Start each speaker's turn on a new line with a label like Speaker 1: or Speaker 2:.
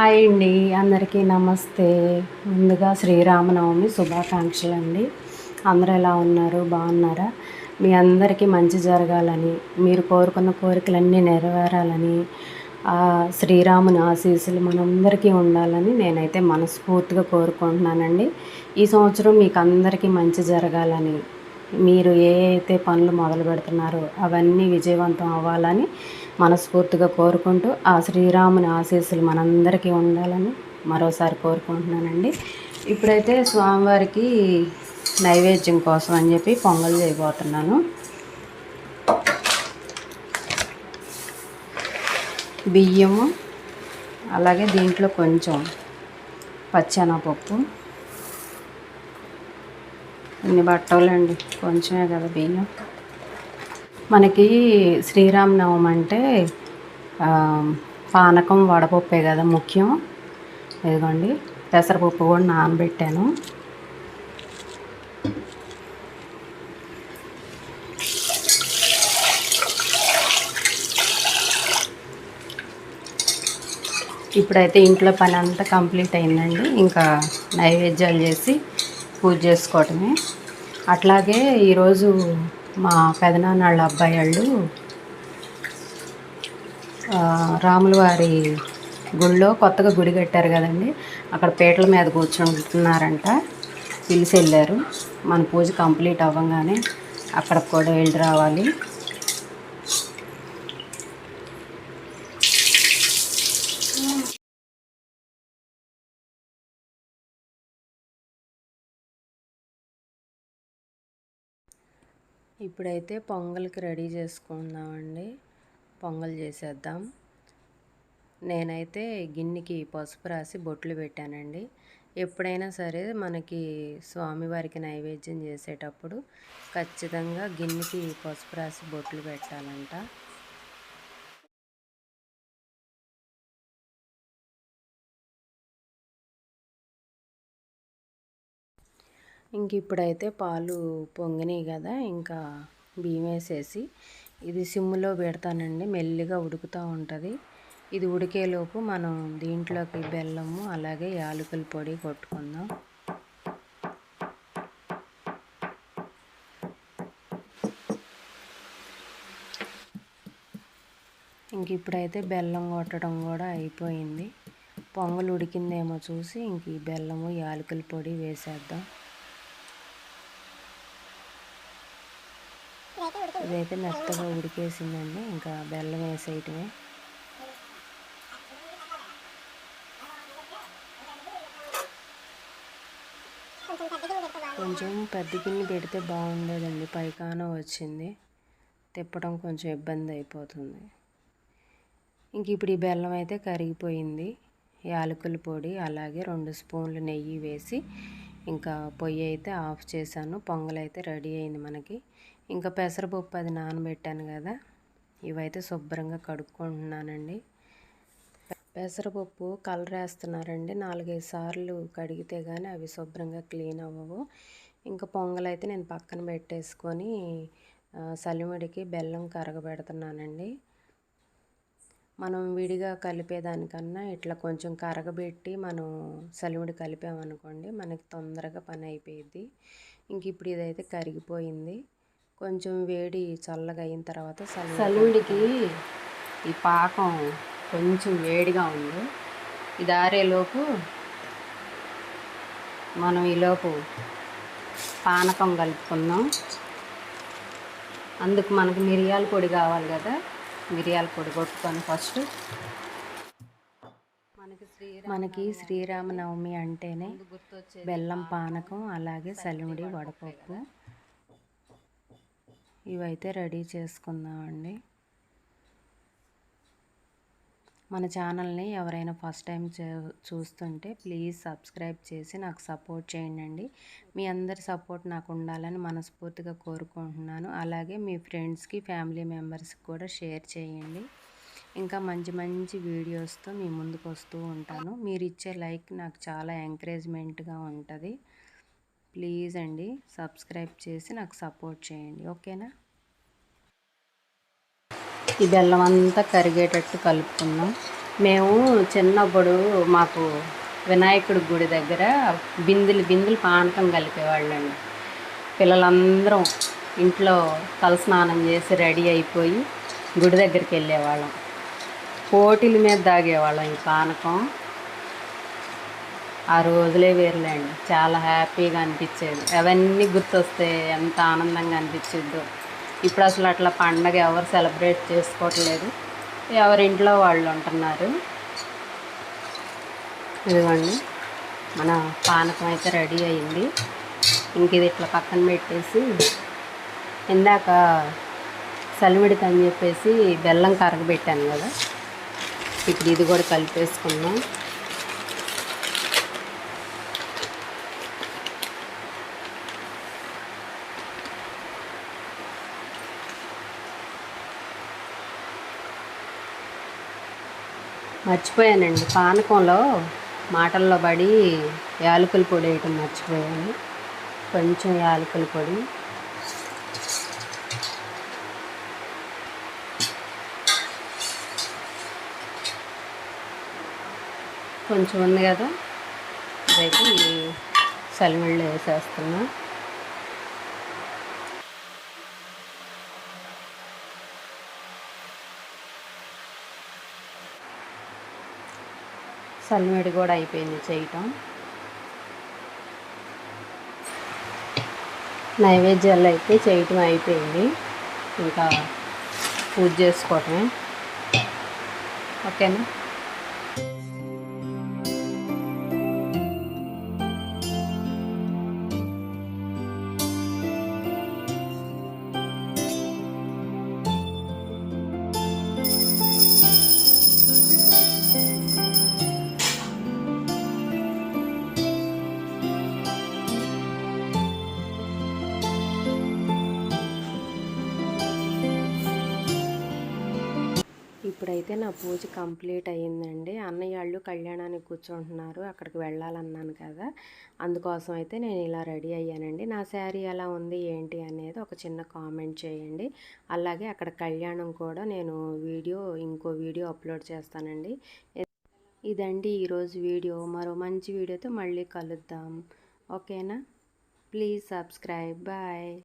Speaker 1: Hi అండి. అందరికీ నమస్తే. ముందుగా శ్రీరామనవమి శుభాకాంక్షలు అండి అందరూ ఎలా ఉన్నారు? బాగున్నారా? మీ అందరికీ మంచి జరగాలని మీరు కోరుకున్న కోరికలన్నీ నెరవేరాలని శ్రీరాముని ఆశీస్సులు మనందరికీ ఉండాలని నేనైతే మనస్ఫూర్తిగా కోరుకుంటున్నానండి. ఈ సంవత్సరం మీకు అందరికీ మంచి జరగాలని మీరు ఏ అయితే పనులు మొదలు పెడుతున్నారో అవన్నీ విజయవంతం అవ్వాలని మనస్ఫూర్తిగా కోరుకుంటూ ఆ శ్రీరాముని ఆశీస్సులు మనందరికీ ఉండాలని మరోసారి కోరుకుంటున్నానండి. ఇప్పుడైతే స్వామివారికి నైవేద్యం కోసం అని చెప్పి పొంగల్ చేయబోతున్నాను. బియ్యము అలాగే దీంట్లో కొంచెం పచ్చెనపప్పు ఇన్ని బట్టలండి. కొంచెమే కదా బియ్యం. మనకి శ్రీరామనవమి అంటే పానకం వడపప్పే కదా ముఖ్యం. ఇదిగోండి పెసరపప్పు కూడా నానబెట్టాను. ఇప్పుడైతే ఇంట్లో పని అంతా కంప్లీట్ అయిందండి. ఇంకా నైవేద్యాలు చేసి పూజ చేసుకోవటమే. అట్లాగే ఈరోజు మా పెదనాన్న వాళ్ళ అబ్బాయి వాళ్ళు రాములవారి రాముల వారి గుళ్ళో కొత్తగా గుడి కట్టారు కదండి. అక్కడ పీటల మీద కూర్చుంటున్నారంట. పిలిచి వెళ్ళారు మన పూజ కంప్లీట్ అవ్వగానే అక్కడికి కూడా వెళ్ళి రావాలి. ఇప్పుడైతే పొంగల్కి రెడీ చేసుకుందామండి. పొంగల్ చేసేద్దాం. నేనైతే గిన్నెకి పసుపు రాసి బొట్లు పెట్టానండి. ఎప్పుడైనా సరే మనకి స్వామివారికి నైవేద్యం చేసేటప్పుడు ఖచ్చితంగా గిన్నెకి పసుపు రాసి బొట్లు పెట్టాలంట. ఇంక ఇప్పుడైతే పాలు పొంగినాయి కదా ఇంకా బియ్యం వేసేసి ఇది సిమ్లో పెడతానండి మెల్లిగా ఉడుకుతూ ఉంటుంది. ఇది ఉడికేలోపు మనం దీంట్లోకి బెల్లము అలాగే యాలకుల పొడి కొట్టుకుందాం. ఇంక ఇప్పుడైతే బెల్లం కొట్టడం కూడా అయిపోయింది. పొంగలు ఉడికిందేమో చూసి ఇంక ఈ బెల్లము యాలకుల పొడి వేసేద్దాం. ఇదైతే మెత్తగా ఉడికేసిందండి ఇంకా బెల్లం వేసేయటమే. కొంచెం పెద్ద గిన్నె పెడితే బాగుండేదండి పైకాన వచ్చింది. తిప్పడం కొంచెం ఇబ్బంది అయిపోతుంది. ఇంక ఇప్పుడు ఈ బెల్లం అయితే కరిగిపోయింది. యాలకుల పొడి అలాగే రెండు స్పూన్లు నెయ్యి వేసి ఇంకా పొయ్యి అయితే ఆఫ్ చేశాను. పొంగల్ అయితే రెడీ అయింది మనకి. ఇంకా పెసరపప్పు అది నానబెట్టాను కదా. ఇవైతే శుభ్రంగా కడుక్కుంటున్నానండి. పెసరపప్పు కలర్ వేస్తున్నారండి. నాలుగైదు సార్లు కడిగితే కానీ అవి శుభ్రంగా క్లీన్ అవ్వవు. ఇంకా పొంగలైతే నేను పక్కన పెట్టేసుకొని సలిముడికి బెల్లం కరగబెడుతున్నానండి. మనం విడిగా కలిపేదానికన్నా ఇట్లా కొంచెం కరగబెట్టి మనం సలిముడి కలిపామనుకోండి మనకి తొందరగా పని అయిపోయింది ఇంక ఇప్పుడు ఇదైతే కరిగిపోయింది. కొంచెం వేడి చల్లగా అయిన తర్వాత సలివిడికి ఈ పాకం కొంచెం వేడిగా ఉంది. ఇది ఆరేలోపు మనం ఈలోపు పానకం కలుపుకుందాం. అందుకు మనకి మిరియాల పొడి కావాలి కదా. మిరియాల పొడి కొట్టుకొని ఫస్ట్ మనకి శ్రీరామ మనకి శ్రీరామనవమి అంటేనే బెల్లం పానకం అలాగే సలిమిడి వడపప్పు. ఇవైతే రెడీ చేసుకుందామండి. మన ఛానల్ని ఎవరైనా ఫస్ట్ టైం చూస్తుంటే ప్లీజ్ సబ్స్క్రైబ్ చేసి నాకు సపోర్ట్ చేయండి మీ అందరి సపోర్ట్ నాకు ఉండాలని మనస్ఫూర్తిగా కోరుకుంటున్నాను. అలాగే మీ ఫ్రెండ్స్కి ఫ్యామిలీ మెంబర్స్కి కూడా షేర్ చేయండి. ఇంకా మంచి మంచి వీడియోస్తో మీ ముందుకు వస్తూ ఉంటాను. మీరు ఇచ్చే లైక్ నాకు చాలా ఎంకరేజ్మెంట్గా ఉంటుంది. ప్లీజ్ అండి సబ్స్క్రైబ్ చేసి నాకు సపోర్ట్ చేయండి ఓకేనా? ఈ బెల్లం అంతా కరిగేటట్టు కలుపుకుందాం.
Speaker 2: మేము చిన్నప్పుడు మాకు వినాయకుడి గుడి దగ్గర బిందులు బిందులు పానకం కలిపేవాళ్ళండి పిల్లలందరం ఇంట్లో తలస్నానం చేసి రెడీ అయిపోయి గుడి దగ్గరికి వెళ్ళేవాళ్ళం. పోటీల మీద తాగేవాళ్ళం ఈ పానకం. ఆ రోజులే వేరులేండి. చాలా హ్యాపీగా అనిపించేది. అవన్నీ గుర్తొస్తే ఎంత ఆనందంగా అనిపించిద్దో. ఇప్పుడు అసలు అట్లా పండగ ఎవరు సెలబ్రేట్ చేసుకోవట్లేదు. ఎవరింట్లో వాళ్ళు ఉంటున్నారు. ఇదిగోండి. మన పానకం అయితే రెడీ అయింది. ఇంక ఇది ఇట్లా పక్కన పెట్టేసి ఇందాక సలివిడికి అని చెప్పేసి బెల్లం కరగబెట్టాను కదా. ఇప్పుడు ఇది కూడా కలిపేసుకున్నాం మర్చిపోయానండి. పానకంలో మాటల్లో పడి యాలకుల పొడి వేయటం మర్చిపోయాను. కొంచెం యాలకుల పొడి. కొంచెం ఉంది కదా. ఇదైతే ఈ సలిమిళ్ళు వేసేస్తున్నా. సల్లిమిడి కూడా అయిపోయింది చేయటం. నైవేద్యాలు అయితే చేయటం అయిపోయింది. ఇంకా పూజ చేసుకోవటమే. ఓకేనా? ఇప్పుడైతే నా పూజ కంప్లీట్ అయ్యిందండి. అన్నయ్య వాళ్ళు కళ్యాణానికి కూర్చుంటున్నారు. అక్కడికి వెళ్ళాలన్నాను కదా. అందుకోసం అయితే నేను ఇలా రెడీ అయ్యానండి. నా శారీ ఎలా ఉంది ఏంటి అనేది ఒక చిన్న కామెంట్ చేయండి. అలాగే అక్కడ కళ్యాణం కూడా నేను వీడియో ఇంకో వీడియో అప్లోడ్ చేస్తానండి. ఇదండి ఈరోజు వీడియో. మరో మంచి వీడియోతో మళ్ళీ కలుద్దాం. ఓకేనా? Please subscribe. బాయ్.